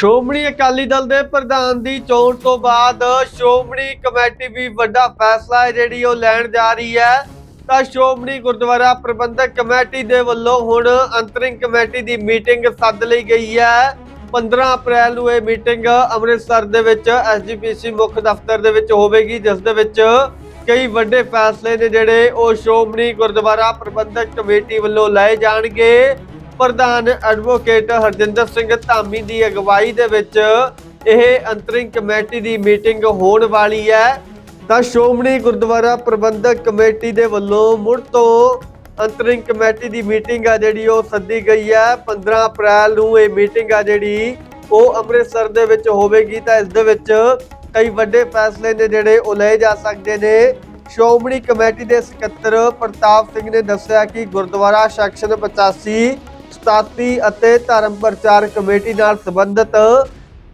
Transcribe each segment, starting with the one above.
ਸ਼੍ਰੋਮਣੀ ਅਕਾਲੀ ਦਲ ਦੇ ਪ੍ਰਧਾਨ ਦੀ ਚੋਣ ਤੋਂ ਬਾਅਦ ਸ਼੍ਰੋਮਣੀ ਕਮੇਟੀ ਵੀ ਵੱਡਾ ਫੈਸਲਾ ਹੈ, ਜਿਹੜੀ ਉਹ ਲੈਣ ਜਾ ਰਹੀ ਹੈ। ਤਾਂ ਸ਼੍ਰੋਮਣੀ ਗੁਰਦੁਆਰਾ ਪ੍ਰਬੰਧਕ ਕਮੇਟੀ ਦੇ ਵੱਲੋਂ ਹੁਣ ਅੰਤਰਿੰਗ ਕਮੇਟੀ ਦੀ ਮੀਟਿੰਗ ਸੱਦ ਲਈ ਗਈ ਹੈ। 15 ਅਪ੍ਰੈਲ ਨੂੰ ਇਹ ਮੀਟਿੰਗ ਅੰਮ੍ਰਿਤਸਰ ਦੇ ਵਿੱਚ ਐਸਜੀਪੀਸੀ ਮੁੱਖ ਦਫ਼ਤਰ ਦੇ ਵਿੱਚ ਹੋਵੇਗੀ, ਜਿਸ ਦੇ ਵਿੱਚ ਕਈ ਵੱਡੇ ਫੈਸਲੇ ਨੇ ਜਿਹੜੇ ਉਹ ਸ਼੍ਰੋਮਣੀ ਗੁਰਦੁਆਰਾ ਪ੍ਰਬੰਧਕ ਕਮੇਟੀ ਵੱਲੋਂ ਲਏ ਜਾਣਗੇ। ਪ੍ਰਧਾਨ ਐਡਵੋਕੇਟ ਹਰਜਿੰਦਰ ਸਿੰਘ ਧਾਮੀ ਦੀ ਅਗਵਾਈ ਦੇ ਵਿੱਚ ਇਹ ਅੰਤਰਿੰਗ ਕਮੇਟੀ ਦੀ ਮੀਟਿੰਗ ਹੋਣ ਵਾਲੀ ਹੈ। ਤਾਂ ਸ਼੍ਰੋਮਣੀ ਗੁਰਦੁਆਰਾ ਪ੍ਰਬੰਧਕ ਕਮੇਟੀ ਦੇ ਵੱਲੋਂ ਮੁੜ ਤੋਂ ਅੰਤਰਿੰਗ ਕਮੇਟੀ ਦੀ ਮੀਟਿੰਗ ਆ ਜਿਹੜੀ ਉਹ ਸੱਦੀ ਗਈ ਹੈ। 15 ਅਪ੍ਰੈਲ ਨੂੰ ਇਹ ਮੀਟਿੰਗ ਆ ਜਿਹੜੀ ਉਹ ਅੰਮ੍ਰਿਤਸਰ ਦੇ ਵਿੱਚ ਹੋਵੇਗੀ। ਤਾਂ ਇਸ ਦੇ ਵਿੱਚ ਕਈ ਵੱਡੇ ਫੈਸਲੇ ਨੇ ਜਿਹੜੇ ਉਹ ਲਏ ਜਾ ਸਕਦੇ ਨੇ। ਸ਼੍ਰੋਮਣੀ ਕਮੇਟੀ ਦੇ ਸਕੱਤਰ ਪ੍ਰਤਾਪ ਸਿੰਘ ਨੇ ਦੱਸਿਆ ਕਿ ਗੁਰਦੁਆਰਾ ਸੈਕਸ਼ਨ 85 87 ਅਤੇ ਧਰਮ ਪ੍ਰਚਾਰ ਕਮੇਟੀ ਨਾਲ ਸੰਬੰਧਿਤ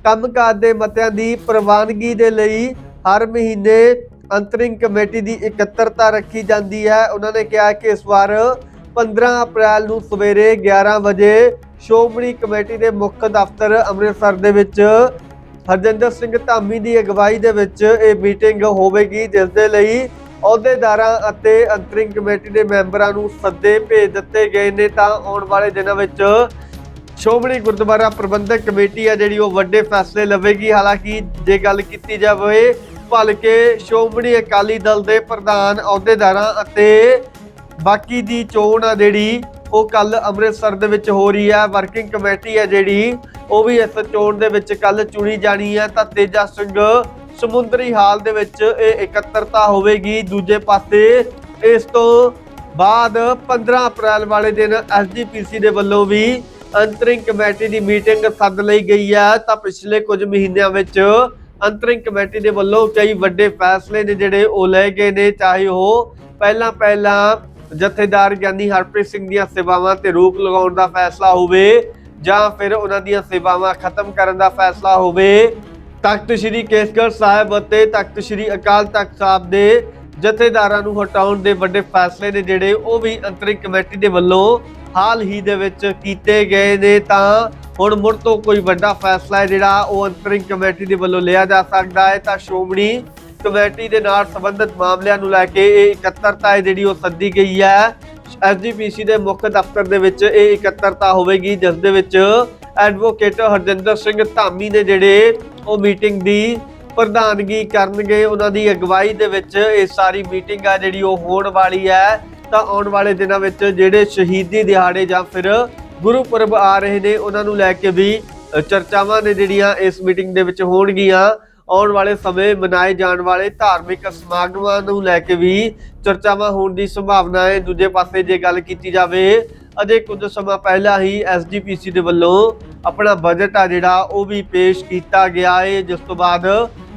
ਕੰਮਕਾਜ ਦੇ ਮਤਿਆਂ ਦੀ ਪ੍ਰਵਾਨਗੀ ਦੇ ਲਈ ਹਰ ਮਹੀਨੇ ਅੰਤਰਿੰਗ ਕਮੇਟੀ ਦੀ ਇਕੱਤਰਤਾ ਰੱਖੀ ਜਾਂਦੀ ਹੈ। ਉਹਨਾਂ ਨੇ ਕਿਹਾ ਕਿ ਇਸ ਵਾਰ 15 ਅਪ੍ਰੈਲ ਨੂੰ ਸਵੇਰੇ 11 ਵਜੇ ਸ਼੍ਰੋਮਣੀ ਕਮੇਟੀ ਦੇ ਮੁੱਖ ਦਫ਼ਤਰ ਅੰਮ੍ਰਿਤਸਰ ਦੇ ਵਿੱਚ ਹਰਜਿੰਦਰ ਸਿੰਘ ਧਾਮੀ ਦੀ ਅਗਵਾਈ ਦੇ ਵਿੱਚ ਇਹ ਮੀਟਿੰਗ ਹੋਵੇਗੀ, ਜਿਸ ਦੇ ਲਈ ਅਹੁਦੇਦਾਰਾਂ ਅਤੇ ਅੰਤਰਿੰਗ ਕਮੇਟੀ ਦੇ ਮੈਂਬਰਾਂ ਨੂੰ ਸੱਦੇ ਭੇਜ ਦਿੱਤੇ ਗਏ ਨੇ ਤਾਂ ਆਉਣ ਵਾਲੇ ਦਿਨਾਂ ਵਿੱਚ ਸ਼੍ਰੋਮਣੀ ਗੁਰਦੁਆਰਾ ਪ੍ਰਬੰਧਕ ਕਮੇਟੀ ਆ ਜਿਹੜੀ ਉਹ ਵੱਡੇ ਫੈਸਲੇ ਲਵੇਗੀ। ਹਾਲਾਂਕਿ ਜੇ ਗੱਲ ਕੀਤੀ ਜਾਵੇ ਭਲਕੇ ਸ਼੍ਰੋਮਣੀ ਅਕਾਲੀ ਦਲ ਦੇ ਪ੍ਰਧਾਨ, ਅਹੁਦੇਦਾਰਾਂ ਅਤੇ ਬਾਕੀ ਦੀ ਚੋਣ ਆ ਜਿਹੜੀ, ਉਹ ਕੱਲ ਅੰਮ੍ਰਿਤਸਰ ਦੇ ਵਿੱਚ ਹੋ ਰਹੀ ਹੈ ਵਰਕਿੰਗ ਕਮੇਟੀ ਹੈ ਜਿਹੜੀ, ਉਹ ਵੀ ਇਸ ਚੋਣ ਦੇ ਵਿੱਚ ਕੱਲ ਚੁਣੀ ਜਾਣੀ ਹੈ ਤਾਂ ਤੇਜਾ ਸਿੰਘ ਸਮੁੰਦਰੀ ਹਾਲ ਦੇ ਵਿੱਚ ਇਹ ਇਕੱਤਰਤਾ ਹੋਵੇਗੀ। ਦੂਜੇ ਪਾਸੇ ਇਸ ਤੋਂ ਬਾਅਦ 15 ਅਪ੍ਰੈਲ ਵਾਲੇ ਦਿਨ ਐਸਜੀਪੀਸੀ ਦੇ ਵੱਲੋਂ ਵੀ ਅੰਤਰਿੰਗ ਕਮੇਟੀ ਦੀ ਮੀਟਿੰਗ ਸੱਦ ਲਈ ਗਈ ਹੈ। ਤਾਂ ਪਿਛਲੇ ਕੁਝ ਮਹੀਨਿਆਂ ਵਿੱਚ ਅੰਤਰਿੰਗ ਕਮੇਟੀ ਦੇ ਵੱਲੋਂ ਕਈ ਵੱਡੇ ਫੈਸਲੇ ਨੇ ਜਿਹੜੇ ਉਹ ਲਏ ਗਏ ਨੇ। ਚਾਹੇ ਉਹ ਪਹਿਲਾਂ ਪਹਿਲਾਂ ਜਥੇਦਾਰ ਗਿਆਨੀ ਹਰਪ੍ਰੀਤ ਸਿੰਘ ਦੀਆਂ ਸੇਵਾਵਾਂ ਤੇ ਰੋਕ ਲਗਾਉਣ ਦਾ ਫੈਸਲਾ ਹੋਵੇ ਜਾਂ ਫਿਰ ਉਹਨਾਂ ਦੀਆਂ ਸੇਵਾਵਾਂ ਖਤਮ ਕਰਨ ਦਾ ਫੈਸਲਾ ਹੋਵੇ। ਤਖਤ ਸ੍ਰੀ ਕੇਸਗੜ੍ਹ ਸਾਹਿਬ ਅਤੇ ਤਖਤ ਸ੍ਰੀ ਅਕਾਲ ਤਖਤ ਸਾਹਿਬ ਦੇ ਜਥੇਦਾਰਾਂ ਨੂੰ ਹਟਾਉਣ ਦੇ ਵੱਡੇ ਫੈਸਲੇ ਨੇ ਜਿਹੜੇ ਉਹ ਵੀ ਅੰਤਰਿੰਗ ਕਮੇਟੀ ਦੇ ਵੱਲੋਂ ਹਾਲ ਹੀ ਦੇ ਵਿੱਚ ਕੀਤੇ ਗਏ ਨੇ। ਤਾਂ ਹੁਣ ਮੁੜ ਤੋਂ ਕੋਈ ਵੱਡਾ ਫੈਸਲਾ ਹੈ ਜਿਹੜਾ ਉਹ ਅੰਤਰਿੰਗ ਕਮੇਟੀ ਦੇ ਵੱਲੋਂ ਲਿਆ ਜਾ ਸਕਦਾ ਹੈ। ਤਾਂ ਸ਼੍ਰੋਮਣੀ ਕਮੇਟੀ ਦੇ ਨਾਲ ਸੰਬੰਧਿਤ ਮਾਮਲਿਆਂ ਨੂੰ ਲੈ ਕੇ ਇਹ ਇਕੱਤਰਤਾ ਹੈ ਜਿਹੜੀ ਉਹ ਸੱਦੀ ਗਈ ਹੈ। ਐਸਜੀਪੀਸੀ ਦੇ ਮੁੱਖ ਦਫ਼ਤਰ ਦੇ ਵਿੱਚ ਇਹ ਇਕੱਤਰਤਾ ਹੋਵੇਗੀ, ਜਿਸ ਦੇ ਵਿੱਚ ਐਡਵੋਕੇਟ ਹਰਜਿੰਦਰ ਸਿੰਘ ਧਾਮੀ ਨੇ ਜਿਹੜੇ ਉਹ ਮੀਟਿੰਗ ਦੀ ਪ੍ਰਧਾਨਗੀ ਕਰਨਗੇ, ਉਹਨਾਂ ਦੀ ਅਗਵਾਈ ਦੇ ਵਿੱਚ ਇਹ ਸਾਰੀ ਮੀਟਿੰਗ ਆ ਜਿਹੜੀ ਉਹ ਹੋਣ ਵਾਲੀ ਹੈ। ਤਾਂ ਆਉਣ ਵਾਲੇ ਦਿਨਾਂ ਵਿੱਚ ਜਿਹੜੇ ਸ਼ਹੀਦੀ ਦਿਹਾੜੇ ਜਾਂ ਫਿਰ ਗੁਰਪੁਰਬ ਆ ਰਹੇ ਨੇ, ਉਹਨਾਂ ਨੂੰ ਲੈ ਕੇ ਵੀ ਚਰਚਾਵਾਂ ਨੇ ਜਿਹੜੀਆਂ ਇਸ ਮੀਟਿੰਗ ਦੇ ਵਿੱਚ ਹੋਣਗੀਆਂ। ਆਉਣ ਵਾਲੇ ਸਮੇਂ ਮਨਾਏ ਜਾਣ ਵਾਲੇ ਧਾਰਮਿਕ ਸਮਾਗਮਾਂ ਨੂੰ ਲੈ ਕੇ ਵੀ ਚਰਚਾਵਾਂ ਹੋਣ ਦੀ ਸੰਭਾਵਨਾ ਹੈ। ਦੂਜੇ ਪਾਸੇ ਜੇ ਗੱਲ ਕੀਤੀ ਜਾਵੇ ਅਜੇ ਕੁਝ ਸਮਾਂ ਪਹਿਲਾਂ ਹੀ ਐਸਜੀਪੀਸੀ ਦੇ ਵੱਲੋਂ ਆਪਣਾ ਬਜਟ ਆ ਜਿਹੜਾ, ਉਹ ਵੀ ਪੇਸ਼ ਕੀਤਾ ਗਿਆ ਹੈ ਜਿਸ ਤੋਂ ਬਾਅਦ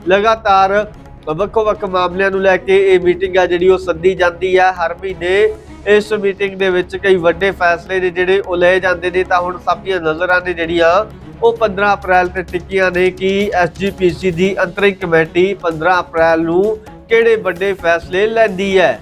ਲਗਾਤਾਰ ਵੱਖੋ ਵੱਖ ਮਾਮਲਿਆਂ ਨੂੰ ਲੈ ਕੇ ਇਹ ਮੀਟਿੰਗ ਆ ਜਿਹੜੀ, ਉਹ ਸੱਦੀ ਜਾਂਦੀ ਹੈ ਹਰ ਮਹੀਨੇ ਇਸ ਮੀਟਿੰਗ ਦੇ ਵਿੱਚ ਕਈ ਵੱਡੇ ਫੈਸਲੇ ਨੇ ਜਿਹੜੇ, ਉਹ ਲਏ ਜਾਂਦੇ ਨੇ। ਤਾਂ ਹੁਣ ਸਭ ਦੀਆਂ ਨਜ਼ਰਾਂ ਨੇ ਜਿਹੜੀਆਂ, ਉਹ 15 ਅਪ੍ਰੈਲ ਤੇ ਟਿੱਕੀਆਂ ਨੇ ਕਿ ਐਸਜੀਪੀਸੀ ਦੀ ਅੰਤਰਿੰਗ ਕਮੇਟੀ 15 ਅਪ੍ਰੈਲ ਨੂੰ ਕਿਹੜੇ ਵੱਡੇ ਫੈਸਲੇ ਲੈਂਦੀ ਹੈ।